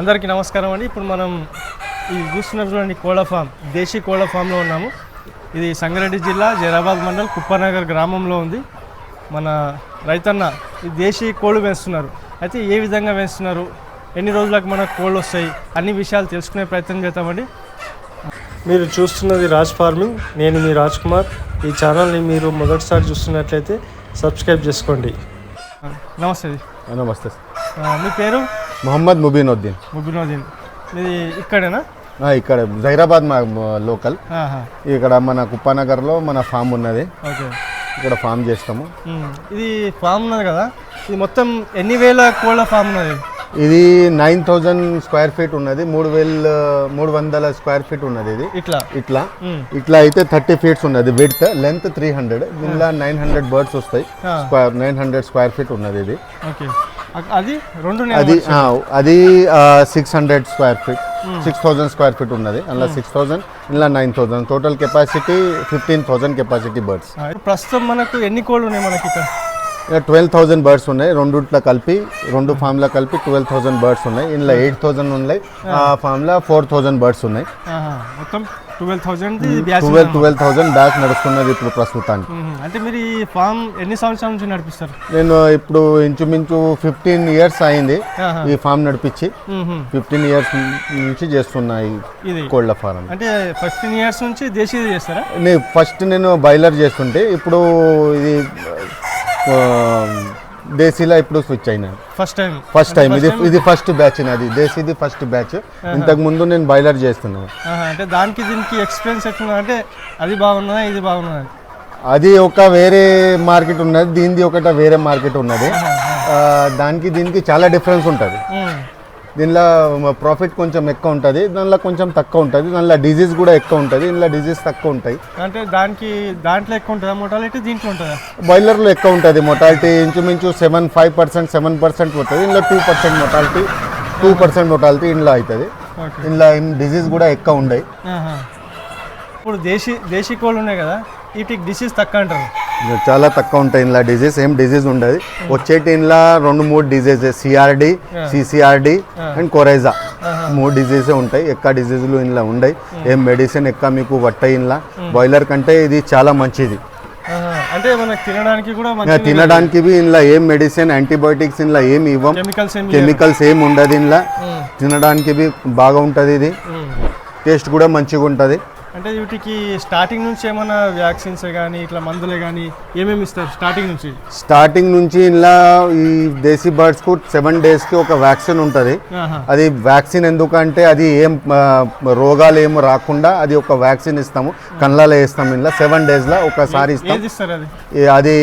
అందరికీ నమస్కారం అండి. ఇప్పుడు మనం ఈ చూస్తున్నటువంటి కోళ్ళ ఫామ్ దేశీ కోళ్ళ ఫామ్లో ఉన్నాము. ఇది సంగారెడ్డి జిల్లా జైరాబాద్ మండల్ కుప్పనగర్ గ్రామంలో ఉంది. మన రైతన్న ఈ దేశీ కోళ్ళు పెంచుతున్నారు. అయితే ఏ విధంగా పెంచుతున్నారు? ఎన్ని రోజులకు మనకు కోళ్ళు వస్తాయి? అన్ని విషయాలు తెలుసుకునే ప్రయత్నం చేద్దామండి మీరు చూస్తున్నది రాజ్ ఫార్మింగ్. నేను మీ రాజ్ కుమార్. ఈ ఛానల్ని మీరు మొదటిసారి చూస్తున్నట్లయితే సబ్స్క్రైబ్ చేసుకోండి. నమస్తే. నమస్తే మీ పేరు? మొహమ్మద్ ముబీనుద్దీన్. ముబినోదీన్ మీది ఇక్కడేనా? ఇక్కడ జైరాబాద్ మా లోకల్. ఇక్కడ మన కుప్పానగర్లో మన ఫామ్ ఉన్నది. ఇక్కడ ఫామ్ చేస్తాము. ఇది ఫామ్ ఉన్నది కదా? ఇది మొత్తం ఎన్ని వేల కోళ్ళ ఫామ్ ఉన్నది? ఇది నైన్ థౌజండ్ స్క్వేర్ ఫీట్ ఉన్నది. మూడు వేల మూడు వందల స్క్వేర్ ఫీట్ ఉన్నది ఇది. ఇట్లా? ఇట్లా. ఇట్లా అయితే థర్టీ ఫీట్స్ ఉన్నది. Width length three hundred. దీనిలో నైన్ హండ్రెడ్ బర్డ్స్ వస్తాయి. Square nine hundred square feet ఉన్నది ఇది. అది రెండు అది అది six hundred square feet six thousand square feet ఉన్నది. అందులో సిక్స్ థౌజండ్ ఇలా nine thousand total capacity fifteen thousand capacity birds ప్రస్తుతం మనకు ఎన్ని కోళ్ళు ఉన్నాయి మనకి ఇక్కడ? ట్వెల్వ్ థౌజండ్ బర్డ్స్ ఉన్నాయి. రెండుట్లో కలిపి రెండు ఫామ్లో కలిపి ట్వెల్వ్ థౌజండ్ బర్డ్స్ ఉన్నాయి. ఇందులో ఎయిట్ థౌజండ్ ఉన్నాయి. ఆ ఫామ్లో ఫోర్ థౌజండ్ బర్డ్స్ ఉన్నాయి. మొత్తం ట్వెల్వ్ ట్వెల్వ్ థౌజండ్ బ్యాచ్ నడుస్తున్నది ఇప్పుడు ప్రస్తుతానికి. అంటే మీరు ఈ ఫామ్ ఎన్ని సంవత్సరాల నుంచి నడిపిస్తారు? నేను ఇప్పుడు ఇంచుమించు ఫిఫ్టీన్ ఇయర్స్ అయింది ఈ ఫామ్ నడిపించి. ఫిఫ్టీన్ ఇయర్స్ నుంచి చేస్తున్నా ఈ ఇది. కోళ్ళ ఫారం. అంటే ఫిఫ్టీన్ ఇయర్స్ నుంచి దేశీది చేస్తారా? నేను ఫస్ట్ నేను బాయిలర్ చేస్తుంటే ఇప్పుడు ఇది దేశీలో ఇప్పుడు స్విచ్ అయినాను ఫస్ట్ టైం ఫస్ట్ టైం ఇది ఇది ఫస్ట్ బ్యాచ్ నాది దేశీది ఫస్ట్ బ్యాచ్ ఇంతకు ముందు నేను బాయిలర్ చేస్తున్నాను అంటే దానికి దీనికి ఎక్స్పీరియన్స్ ఎట్లున్నా అంటే అది బాగున్నదా ఇది బాగున్నదా అది ఒక వేరే మార్కెట్ ఉన్నది. దీనిది ఒకట వేరే మార్కెట్ ఉన్నది. దానికి దీనికి చాలా డిఫరెన్స్ ఉంటుంది. దీనిలో ప్రాఫిట్ కొంచెం ఎక్కువ ఉంటుంది దానిలో కొంచెం తక్కువ ఉంటుంది దానిలో డిజీజ్ కూడా ఎక్కువ ఉంటుంది ఇందులో డిజీజ్ తక్కువ ఉంటాయి. అంటే దానికి దాంట్లో ఎక్కువ ఉంటుందా? మోటాలిటీ దీంట్లో ఉంటుందా? బాయిలర్లో ఎక్కువ ఉంటుంది మొటాలిటీ ఇంచుమించు seven five percent seven percent ఉంటుంది ఇందులో two percent mortality two percent mortality ఇందులో అవుతుంది ఇందులో డిజీజ్ కూడా ఎక్కువ ఉండయి. ఇప్పుడు దేశీ దేశీ కోళ్ళు ఉన్నాయి కదా వీటికి డిసీజ్ తక్కువ అంటారు. చాలా తక్కువ ఉంటాయి ఇందులో డిజీజ్ ఏం డిజీజ్ ఉండదు. వచ్చేటి ఇందులో రెండు మూడు diseases CRD CCRD and coryza మూడు డిజీజే ఉంటాయి ఎక్క డిజీజులు ఇందులో ఉండయి. ఏం మెడిసిన్ ఎక్క మీకు పట్టాయి ఇందులో? బాయిలర్ కంటే ఇది చాలా మంచిది. ఆహా. అంటే మనకు తినడానికి కూడా ఇందులో ఏం మెడిసిన్ యాంటీబయోటిక్స్ ఇందులో ఏం ఇవ్వం? కెమికల్స్ ఏమి ఏం ఉండదు ఇందులో. తినడానికి బాగా ఉంటుంది ఇది. టేస్ట్ కూడా మంచిగా ఉంటుంది అంటే వీటికి స్టార్టింగ్ నుంచి ఏమైనా వ్యాక్సిన్స్ కానీ ఇట్లా మందులే కానీ ఏమేమి ఇస్తారు స్టార్టింగ్ నుంచి? స్టార్టింగ్ నుంచి ఇలా ఈ దేశీ బర్డ్స్కు సెవెన్ డేస్కి ఒక వ్యాక్సిన్ ఉంటుంది. అది వ్యాక్సిన్ ఎందుకంటే అది ఏం రోగాలు ఏం రాకుండా అది ఒక వ్యాక్సిన్ ఇస్తాము. కళ్ళలో వేస్తాం ఇలా సెవెన్ డేస్లో ఒకసారి ఇస్తాం. అది?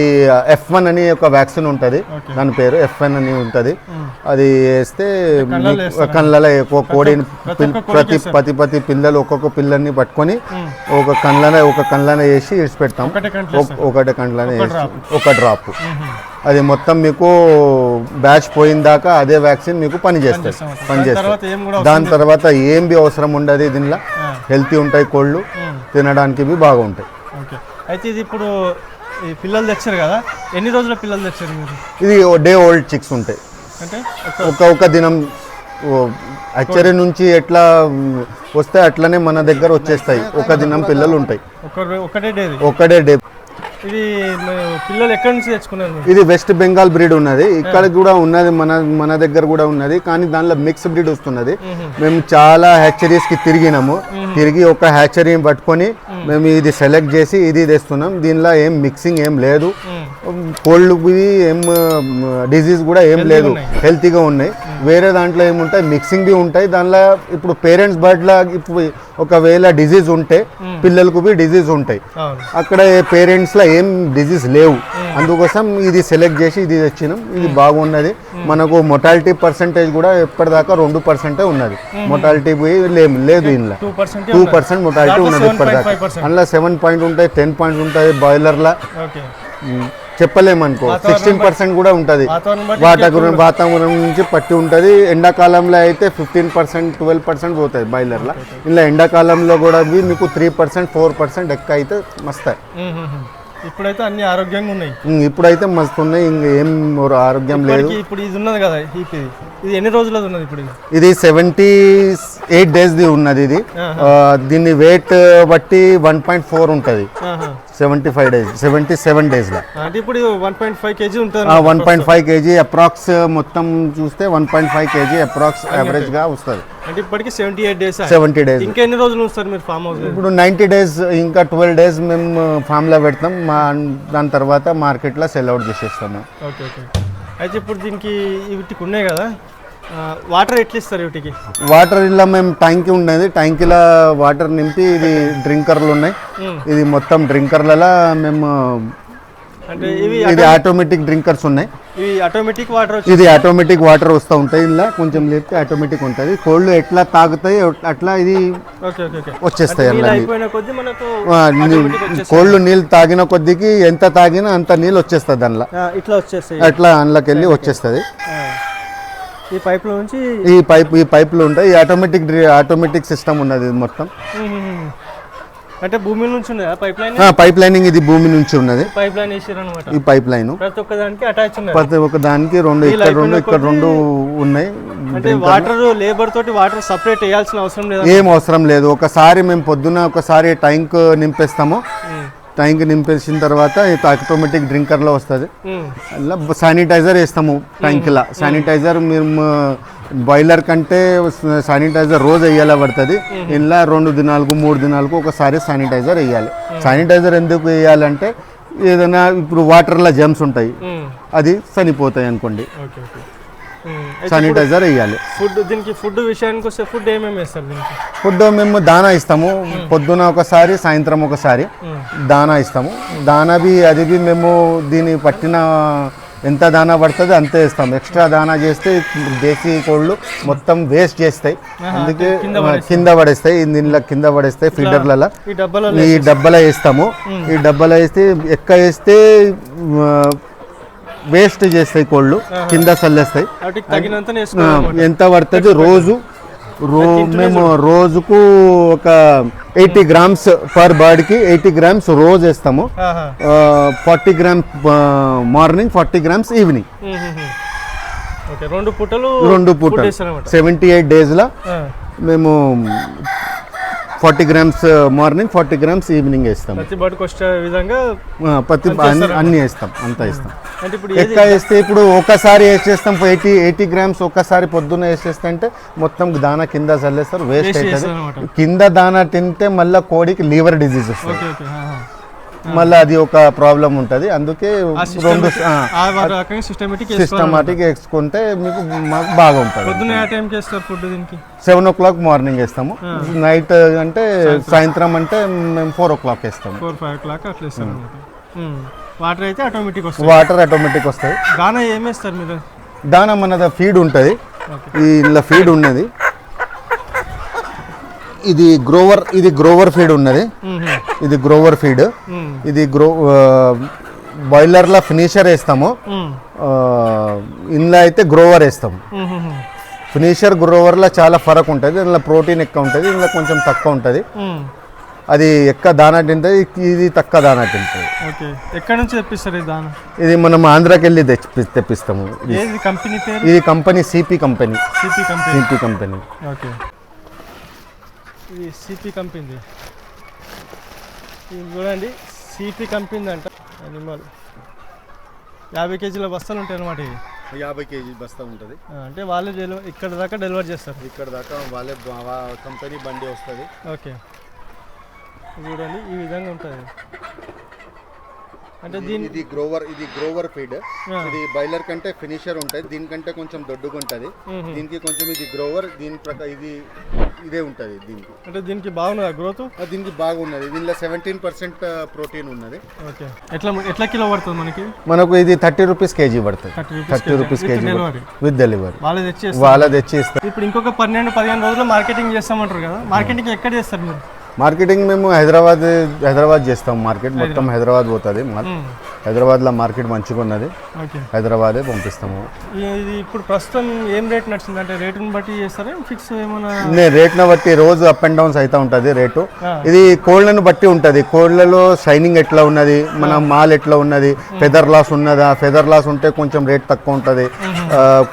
ఎఫ్ వన్ అని ఒక వ్యాక్సిన్ ఉంటుంది. దాని పేరు ఎఫ్ వన్ అని ఉంటుంది. అది వేస్తే కళ్ళలో కోడిని ప్రతి ప్రతి పది పిల్లలు ఒక్కొక్క పిల్లని పట్టుకొని. ఒక కళ్ళన ఒక కళ్ళన వేసి కంట్లో ఒక- ఒకటే కండ్లనే ఒక వేసి. ఒక డ్రాప్. అది మొత్తం మీకు బ్యాచ్ పోయిన దాకా అదే వ్యాక్సిన్ మీకు పని పనిచేస్తాం. పని దాని తర్వాత ఏం కూడా చేస్తుంది దాని తర్వాత ఏం బి అవసరం ఉండదు దీనిలో. హెల్తీ ఉంటాయి కోళ్ళు. తినడానికి బి బాగుంటాయి. అయితే ఇది ఇప్పుడు పిల్లలు తెచ్చారు కదా ఎన్ని రోజుల పిల్లలు తెచ్చారు ఇది డే ఓల్డ్ చిక్స్ ఉంటాయి. అంటే ఒక ఒక ఒక దినం అచ్చరి నుంచి ఎట్లా వస్తే అట్లనే మన దగ్గర వచ్చేస్తాయి. ఒక దినం పిల్లలు ఉంటాయి. ఒకటే డే. ఇది పిల్లలు ఎక్కడి నుంచి తెచ్చుకున్నారు ఇది వెస్ట్ బెంగాల్ బ్రీడ్ ఉన్నది. ఇక్కడ కూడా ఉన్నది మన మన దగ్గర కూడా ఉన్నది. కానీ దానిలో మిక్స్ బ్రీడ్ వస్తున్నది. మేము. చాలా హ్యాచరీస్కి తిరిగినాము. తిరిగి ఒక హ్యాచరీ పట్టుకొని మేము. ఇది సెలెక్ట్ చేసి ఇది తెస్తున్నాం. దీనిలో ఏం మిక్సింగ్ ఏం లేదు. కోల్డ్ ఏం డిజీజ్ కూడా ఏం లేదు. హెల్తీగా ఉన్నాయి. వేరే దాంట్లో ఏముంటాయి? మిక్సింగ్ బి ఉంటాయి. దానిలో ఇప్పుడు పేరెంట్స్ బర్డ్లా ఇప్పుడు ఒకవేళ డిజీజ్ ఉంటే పిల్లలకు బి డిజీజ్ ఉంటాయి. అక్కడ పేరెంట్స్లో ఏం డిజీజ్ లేవు. అందుకోసం ఇది సెలెక్ట్ చేసి ఇది తెచ్చినాం. ఇది బాగున్నది. మనకు మొటాలిటీ పర్సంటేజ్ కూడా ఎప్పటిదాకా రెండు పర్సెంటే ఉన్నది. మొటాలిటీ లేదు లేదు ఇందులో. టూ పర్సెంట్ మొటాలిటీ ఉన్నది. 7.5% ఇప్పటిదాకా. అందులో సెవెన్ పాయింట్ ఉంటాయి టెన్ పాయింట్ ఉంటుంది బాయిలర్లా చెప్పలేమనుకో. సిక్స్టీన్ పర్సెంట్ కూడా ఉంటుంది. వాతావరణం వాతావరణం నుంచి పట్టి ఉంటుంది. ఎండాకాలంలో అయితే ఫిఫ్టీన్ పర్సెంట్ ట్వెల్వ్ పర్సెంట్ పోతుంది బాయిలర్లో. ఇలా ఎండాకాలంలో కూడా మీకు త్రీ పర్సెంట్ ఫోర్ పర్సెంట్ ఎక్కువ అయితే ఉమ్. ఇప్పుడైతే అన్ని ఆరోగ్యంగా ఉన్నాయి. ఇప్పుడైతే మస్తు ఉన్నాయి. ఇంక ఏం ఆరోగ్యం లేదు. ఇప్పుడు ఇది ఉన్నది కదా ఇది ఎన్ని రోజులది ఉన్నది ఇప్పుడు ఇది? సెవెంటీ ఎయిట్ డేస్ది ఉన్నది ఇది. దీన్ని వెయిట్ బట్టి వన్ పాయింట్ ఫోర్ ఉంటుంది. Seventy five days seventy seven డేస్లో ఇప్పుడు వన్ పాయింట్ ఫైవ్ కేజీ ఉంటుంది one point five KG approx మొత్తం చూస్తే one point five KG approx యావరేజ్గా వస్తుంది. అంటే ఇప్పటికి seventy eight days seventy days ఇంకా ఎన్ని రోజులు ఉంచుతారు మీరు ఫామ్ హౌస్ ఇప్పుడు నైంటీ డేస్ ఇంకా ట్వెల్వ్ డేస్ మేము ఫామ్లో పెడతాం. మా దాని తర్వాత మార్కెట్లో సెల్ అవుట్ చేసేస్తాము. ఓకే ఓకే అయితే ఇప్పుడు దీనికి వీటికి ఉన్నాయి కదా? వాటర్ ఎట్లా ఇస్తారు వీటికి? వాటర్ ఇలా మేము ట్యాంక్ ఉండేది. ట్యాంకీలో వాటర్ నింపి ఇది డ్రింకర్లు ఉన్నాయి. ఇది మొత్తం డ్రింకర్లలో మేము ఇది ఆటోమేటిక్ డ్రింకర్స్ ఉన్నాయి. ఇవి ఆటోమేటిక్ వాటర్ ఇది ఆటోమేటిక్ వాటర్ వస్తూ ఉంటాయి ఇలా కొంచెం లేపితే ఆటోమేటిక్ ఉంటుంది. కోళ్ళు ఎట్లా తాగుతాయి అట్లా ఇది వచ్చేస్తాయి అలా కోళ్ళు నీళ్ళు తాగిన కొద్దికి ఎంత తాగినా అంత నీళ్ళు వచ్చేస్తుంది దానిలో. ఆ, ఇట్లా వచ్చేస్తాయి. అట్లా అందులోకి వెళ్ళి వచ్చేస్తుంది. ఈ పైప్లో నుంచి ఈ పైప్ ఈ పైపులు ఉంటాయి. ఈ ఆటోమేటిక్ ఆటోమేటిక్ సిస్టమ్ ఉన్నది ఇది మొత్తం. అంటే భూమి నుంచి ఉన్నదా పైప్ లైన్ ఆ, పైప్ లైనింగ్ ఇది భూమి నుంచి ఉన్నది. పైప్ లైన్ వేసారు అనమాట ఈ పైప్ లైన్ ప్రతి ఒక్క దానికి అటాచ్ ఉన్నది ప్రతి ఒక్క దానికి రెండు ఇక్కడ రెండు ఇక్కడ రెండు ఉన్నాయి. అంటే వాటర్ లేబర్ తోటి వాటర్ సపరేట్ వేయాల్సిన అవసరం లేదా? ఏం అవసరం లేదు. ఒకసారి మేము పొద్దున ఒకసారి ట్యాంక్ నింపేస్తాము. ట్యాంక్ నింపేసిన తర్వాత ఆటోమేటిక్ డ్రింకర్లో వస్తుంది. అలా శానిటైజర్ వేస్తాము ట్యాంక్లో శానిటైజర్ మేము బాయిలర్ కంటే శానిటైజర్ రోజు వేయాలి పడుతుంది. ఇలా రెండు దినాలకు మూడు దినాలకు ఒకసారి శానిటైజర్ వేయాలి. శానిటైజర్ ఎందుకు వేయాలంటే ఏదైనా ఇప్పుడు వాటర్లో జమ్స్ ఉంటాయి. అది చనిపోతాయి అనుకోండి. శానిటైజర్ వేయాలి. ఫుడ్ దీనికి ఫుడ్ విషయానికి వస్తే ఫుడ్ ఏమేమి వేస్తారు దీనికి? ఫుడ్ మేము దానా ఇస్తాము. పొద్దున ఒకసారి సాయంత్రం ఒకసారి మ్మ్. దానా ఇస్తాము. దానా బి అది బి మేము దీని పట్టిన ఎంత దానా పడుతుంది అంతే ఇస్తాం ఎక్స్ట్రా దానా చేస్తే దేశీ కోళ్ళు మొత్తం వేస్ట్ చేస్తాయి. అందుకే కింద పడేస్తాయి. దీనిలో కింద పడేస్తాయి ఫీడర్లలో. ఈ డబ్బాలో ఈ డబ్బాలో వేస్తాము. ఈ డబ్బాలో వేస్తే ఎక్క వేస్తే వేస్ట్ చేస్తాయి కోళ్ళు కింద చల్లేస్తాయి. ఎంత పడుతుంది రోజు రో మేము రోజుకు ఒక ఎయిటీ గ్రామ్స్ పర్ బర్డ్కి ఎయిటీ గ్రామ్స్ రోజు వేస్తాము. Forty gram morning forty grams evening. రెండు పుట్టలు రెండు ఫుడ్ పూట వేస్తారనమాట సెవెంటీ ఎయిట్ డేస్లో మేము forty grams morning forty grams evening వేస్తాము ప్రతి బడికి వచ్చే విధంగా అన్ని- వేస్తాం అంతా వేస్తాం. ఎక్క వేస్తే ఇప్పుడు ఒకసారి వేసేస్తాం ఎయిటీ ఎయిటీ గ్రామ్స్ ఒక్కసారి పొద్దున్న వేసేస్తే అంటే మొత్తం దానా కింద చల్లేస్తారు వేస్ట్ అవుతుంది కింద దానా తింటే మళ్ళీ కోడికి లివర్ డిజీజ్ వస్తుంది. మళ్ళీ అది ఒక ప్రాబ్లం ఉంటుంది. అందుకే రెండు సిస్టమేటిక్ వేసుకుంటే మీకు మాకు బాగా ఉంటుంది పొద్దున్న ఏ టైంకి వేస్తారు ఫుడ్ దీనికి? సెవెన్ ఓ క్లాక్ మార్నింగ్ వేస్తాము నైట్ అంటే సాయంత్రం. అంటే మేము ఫోర్ ఓ క్లాక్ వేస్తాము ఫోర్ ఫైవ్ ఓ క్లాక్ అట్లా వాటర్ అయితే ఆటోమేటిక్ వస్తుంది వాటర్ ఆటోమేటిక్ వస్తాయి. దానా ఏం వేస్తారు మీరు? దానా మనది ఫీడ్ ఉంటుంది. ఈ ఇలా ఫీడ్ ఉన్నది. ఇది గ్రోవర్ ఇది గ్రోవర్ ఫీడ్ ఉన్నది. ఇది గ్రోవర్ ఫీడ్ ఇది గ్రో బాయిలర్లో ఫినిషర్ వేస్తాము. ఇందులో అయితే గ్రోవర్ వేస్తాము. ఫినిషర్ గ్రోవర్లో చాలా ఫరక్ ఉంటుంది. ఇందులో ప్రోటీన్ ఎక్కువ ఉంటుంది. ఇందులో కొంచెం తక్కువ ఉంటుంది. అది ఎక్కువ దానా తింటుంది. ఇది తక్కువ దానా తింటుంది. ఎక్కడి నుంచి తెప్పిస్తారు ఈ దానా? ఇది మనం ఆంధ్రాకి వెళ్ళి తెప్పి తెప్పిస్తాము. ఇది- కంపెనీ ఇది company CP company CP company CP company okay. ఇది సిపి కంపెనీ ఇది చూడండి సిపి కంపెనీ అంట అనిమల్ యాభై కేజీల బస్తాలు ఉంటాయి అనమాట ఇవి. యాభై కేజీ బస్తా ఉంటుంది. అంటే వాళ్ళే డెలివరీ ఇక్కడ దాకా డెలివరీ చేస్తారు. ఇక్కడ దాకా వాళ్ళే కంపెనీ బండి వస్తుంది. ఓకే. చూడండి ఈ విధంగా ఉంటుంది. అంటే దీని ఇది గ్రోవర్ ఇది గ్రోవర్ ఫీడ్. ఇది బాయిలర్ కంటే ఫినిషర్ ఉంటుంది. దీనికంటే కొంచెం దొడ్డుగా ఉంటుంది. దీనికి కొంచెం ఇది గ్రోవర్ దీని ప్రకారం ఇది ఇదే ఉంటుంది దీనికి. అంటే దీనికి బాగున్నదా గ్రోత్ ఆ, దీనికి బాగున్నది. దీనిలో సెవెంటీన్ పర్సెంట్ ప్రోటీన్ ఉన్నది. ఓకే. ఎట్లా ఎట్లా కిలో పడుతుంది మనకి? మనకు ఇది థర్టీ రూపీస్ కేజీ పడుతుంది. Thirty rupees KG. With delivery వాళ్ళే తెచ్చి వాళ్ళ తెచ్చి ఇస్తారు ఇప్పుడు ఇంకొక పన్నెండు పదిహేను రోజులు మార్కెటింగ్ చేస్తామంటారు కదా. మార్కెటింగ్ ఎక్కడ చేస్తారు మీరు? మార్కెటింగ్ మేము హైదరాబాద్ హైదరాబాద్ చేస్తాం. మార్కెట్ మొత్తం హైదరాబాద్ పోతుంది. హైదరాబాద్లో మార్కెట్ మంచిగా ఉన్నది. హైదరాబాదే పంపిస్తాము. ఇప్పుడు ప్రస్తుతం ఏం రేట్ అంటే రేటుని బట్టి చేస్తారా? ఫిక్స్ ఏమైనా రేట్ను బట్టి రోజు అప్ అండ్ డౌన్స్ అవుతూ ఉంటుంది రేటు. ఇది కోళ్ళను బట్టి ఉంటుంది. కోళ్ళలో షైనింగ్ ఎట్లా ఉన్నది? మన మాల్ ఎట్లా ఉన్నది? ఫెదర్ లాస్ ఉన్నదా? ఫెదర్ లాస్ ఉంటే కొంచెం రేట్ తక్కువ ఉంటుంది.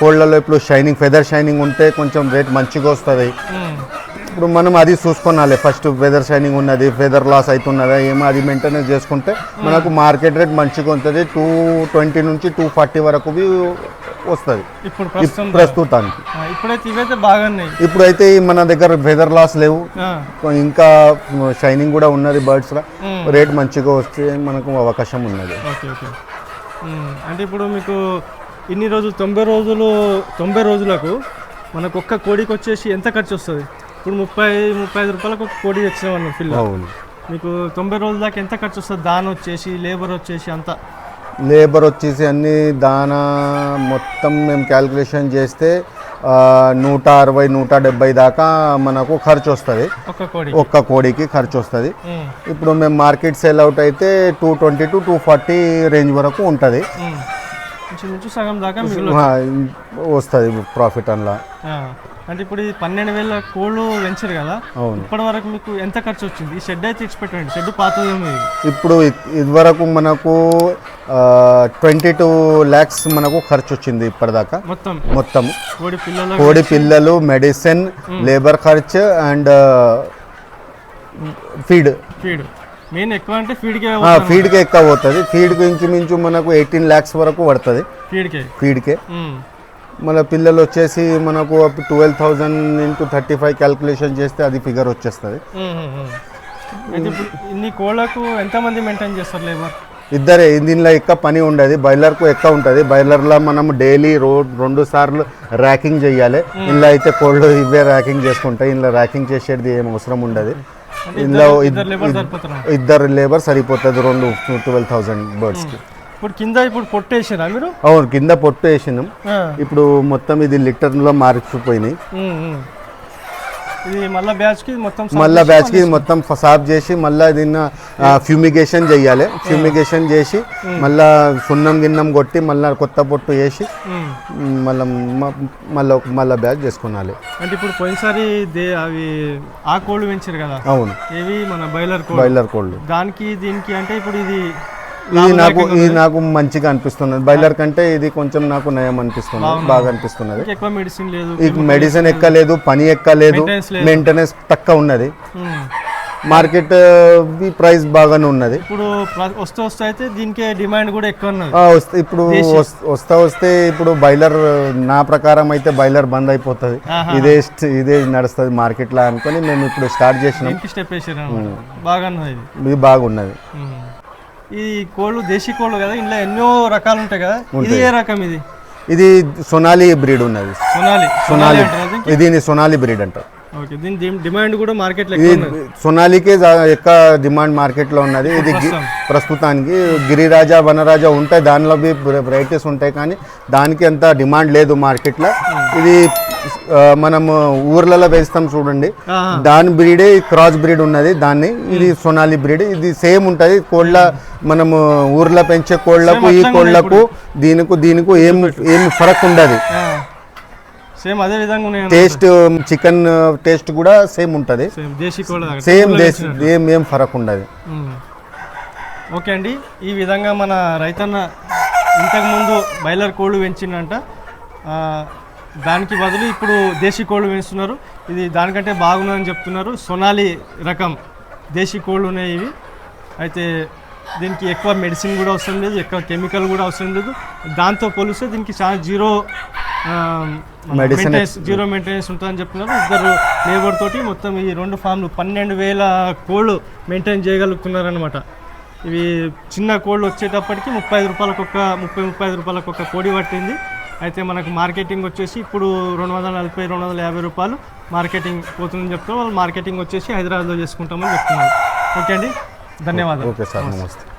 కోళ్ళలో ఇప్పుడు షైనింగ్ ఫెదర్ షైనింగ్ ఉంటే కొంచెం రేట్ మంచిగా వస్తుంది. ఇప్పుడు మనం అది చూసుకోవాలి ఫస్ట్ ఫెదర్ షైనింగ్ ఉన్నది ఫెదర్ లాస్ అవుతున్నదా ఏమో అది మెయింటెనెన్స్ చేసుకుంటే మనకు మార్కెట్ రేట్ మంచిగా ఉంటుంది. టూ ట్వంటీ నుంచి టూ ఫార్టీ వరకు వస్తుంది. ఇప్పుడు ప్రస్తుతానికి. ఇప్పుడైతే ఇవైతే బాగున్నాయి. ఇప్పుడైతే మన దగ్గర ఫెదర్ లాస్ లేవు. ఇంకా షైనింగ్ కూడా ఉన్నది బర్డ్స్. రేట్ మంచిగా వస్తే మనకు అవకాశం ఉన్నది. అంటే ఇప్పుడు మీకు ఇన్ని రోజులు తొంభై రోజులు తొంభై రోజులకు మనకు ఒక్క కోడికి వచ్చేసి ఎంత ఖర్చు వస్తుంది? ఇప్పుడు ముప్పై ముప్పై ఐదు రూపాయలకు ఒక కోడి తెచ్చినామన్న అవును. మీకు తొంభై రోజుల దాకా ఎంత ఖర్చు వస్తుంది? దాని వచ్చేసి లేబర్ వచ్చేసి అంతా? లేబర్ వచ్చేసి అన్ని దానా మొత్తం మేము క్యాలిక్యులేషన్ చేస్తే నూట అరవై నూట డెబ్బై దాకా మనకు ఖర్చు వస్తుంది. ఒక్క కోడి. ఒక్క కోడికి ఖర్చు వస్తుంది. ఇప్పుడు మేము మార్కెట్ సేల్ అవుట్ అయితే two twenty to two forty range వరకు ఉంటుంది. వస్తుంది ప్రాఫిట్ అందులో అంటే ఇప్పుడు ఇది పన్నెండు వేల కోళ్ళు వెంచరు కదా ఇప్పటి వరకు మీకు ఎంత ఖర్చు వచ్చింది? ఈ షెడ్ అయితే ఇచ్చి పెట్టండి షెడ్ పాతదేమో ఇది ఇప్పుడు ఇదివరకు మనకు ట్వంటీ టూ ల్యాక్స్ మనకు ఖర్చు వచ్చింది ఇప్పటిదాకా. మొత్తం. మొత్తం. కోడి పిల్లల కోడి పిల్లలు మెడిసిన్ లేబర్ ఖర్చు అండ్ ఫీడ్. ఫీడ్. మెయిన్ ఎక్కువ అంటే ఫీడ్కే ఫీడ్కే ఎక్కువ పోతుంది. ఫీడ్కి ఇంచుమించు మనకు ఎయిటీన్ ల్యాక్స్ వరకు పడుతుంది. ఫీడ్కే. ఫీడ్కే. మన పిల్లలు వచ్చేసి మనకు twelve thousand into thirty five calculation చేస్తే అది ఫిగర్ వచ్చేస్తుంది. అయితే ఇప్పుడు ఇన్ని కోళ్ళకు ఎంతమంది మెయింటైన్ చేస్తారు లేబర్ ఇద్దరే దీనిలో ఎక్కువ పని ఉండదు బాయిలర్కు ఎక్కువ ఉంటుంది. బాయిలర్లో మనం డైలీ రో రెండు సార్లు ర్యాకింగ్ చేయాలి ఇందులో అయితే కోల్డ్ ఇవే ర్యాకింగ్ చేసుకుంటాయి. ఇందులో ర్యాకింగ్ చేసేది ఏం అవసరం ఉండదు. ఇందులో ఇద్దరు లేబర్ సరిపోతారు? ఇద్దరు లేబర్ సరిపోతుంది రెండు ట్వెల్వ్ థౌజండ్ బర్డ్స్కి ఇప్పుడు కింద ఇప్పుడు పొట్టేసారా మీరు? అవును కింద పొట్టు వేసినాం ఆ. ఇప్పుడు మొత్తం ఇది లిటర్లో మార్చిపోయినాయి మళ్ళా బ్యాచ్కి మొత్తం సాఫ్ మళ్ళా చేసి బ్యాచ్కి మొత్తం సాఫ్ చేసి మళ్ళా దీన్ని ఫ్యూమిగేషన్ చేయాలి ఫ్యూమిగేషన్ చేసి మళ్ళా సున్నం గిన్నం కొట్టి మళ్ళా కొత్త పొట్టు వేసి. మళ్ళా మళ్ళీ మళ్ళా బ్యాచ్ చేసుకున్నాలి. అంటే ఇప్పుడు పోయినసారి అవి ఆ కోళ్ళు పెంచారు కదా? అవును. ఏవి? మన బాయిలర్ కోళ్ళు. బాయిలర్ కోళ్ళు. దానికి దీనికి అంటే ఇప్పుడు ఇది ఇది నాకు ఇది నాకు మంచిగా అనిపిస్తున్నది. బాయిలర్ కంటే ఇది కొంచెం నాకు నయం అనిపిస్తున్నది. బాగా అనిపిస్తున్నది. ఎక్కువ మెడిసిన్ లేదు ఈ మెడిసిన్ ఎక్కలేదు పని ఎక్కలేదు. మెయింటెనెన్స్ తక్కువ ఉన్నది. మార్కెట్ ప్రైస్ బాగానే ఉన్నది. ఇప్పుడు వస్తూ వస్తూ అయితే దీనికే డిమాండ్ కూడా ఎక్కువ ఉన్నది. ఇప్పుడు వస్- వస్తా వస్తే ఇప్పుడు బాయిలర్ నా ప్రకారం అయితే బాయిలర్ బంద్ అయిపోతుంది. ఇదే ఇదే నడుస్తుంది మార్కెట్లో అనుకొని మేము ఇప్పుడు స్టార్ట్ చేసినాం. స్టెప్ వేసారు బాగా ఇది. బాగున్నది. ఈ కోళ్ళు దేశీ కోళ్ళు కదా ఇందులో ఎన్నో రకాలు ఉంటాయి కదా. ఇది ఏ రకం ఇది? ఇది సొనాలి బ్రీడ్ ఉన్నది. సొనాలి. సొనాలి? ఇది సొనాలి బ్రీడ్ అంటారు. ఓకే దీని డిమాండ్ కూడా మార్కెట్లో సొనాలికే ఎక్కువ డిమాండ్ మార్కెట్లో ఉన్నది. ఇది. ప్రస్తుతానికి గిరిరాజా వనరాజా ఉంటాయి. దానిలో బి వెరైటీస్ ఉంటాయి కానీ దానికి అంత డిమాండ్ లేదు మార్కెట్లో. ఇది మనము ఊర్లలో వేస్తాం చూడండి. దాని బ్రీడే క్రాస్ బ్రీడ్ ఉన్నది. దాన్ని ఇది సొనాలి బ్రీడ్. ఇది సేమ్ ఉంటుంది. కోళ్ళ మనము ఊర్లో పెంచే కోళ్ళకు ఈ కోళ్ళకు దీనికి దీనికి ఏం ఏం ఫరక్ ఉండదు. సేమ్ అదే విధంగా టేస్ట్ చికెన్ టేస్ట్ కూడా సేమ్ ఉంటుంది. సేమ్ దేశీ ఏం ఏం ఫరక్ ఉండదు. ఓకే అండి. ఈ విధంగా మన రైతన్న ఇంతకుముందు బాయిలర్ కోళ్ళు పెంచిందంట దానికి బదులు ఇప్పుడు దేశీ కోళ్ళు పెంచుతున్నారు ఇది దానికంటే బాగున్నదని చెప్తున్నారు. సొనాలి రకం దేశీ కోళ్ళు ఉన్నాయి ఇవి. అయితే దీనికి ఎక్కువ మెడిసిన్ కూడా అవసరం లేదు ఎక్కువ కెమికల్ కూడా అవసరం లేదు. దాంతో పోలిస్తే దీనికి చాలా జీరో మెయింటెనెన్స్ జీరో మెయింటెనెన్స్ ఉంటుందని చెప్తున్నారు. ఇద్దరు లేబర్ తోటి మొత్తం ఈ రెండు ఫామ్లు పన్నెండు వేల కోళ్ళు మెయింటైన్ చేయగలుగుతున్నారు అనమాట ఇవి చిన్న కోళ్ళు వచ్చేటప్పటికి ముప్పై ఐదు రూపాయలకు ఒక ముప్పై ముప్పై ఐదు రూపాయలకు ఒక కోడి పట్టింది. అయితే మనకు మార్కెటింగ్ వచ్చేసి ఇప్పుడు రెండు వందల నలభై రెండు వందల యాభై రూపాయలు మార్కెటింగ్ పోతుందని చెప్తున్నారు. వాళ్ళు మార్కెటింగ్ వచ్చేసి హైదరాబాద్లో చేసుకుంటామని చెప్తున్నారు. ఓకే అండి? ధన్యవాదాలు. ఓకే సార్ నమస్తే.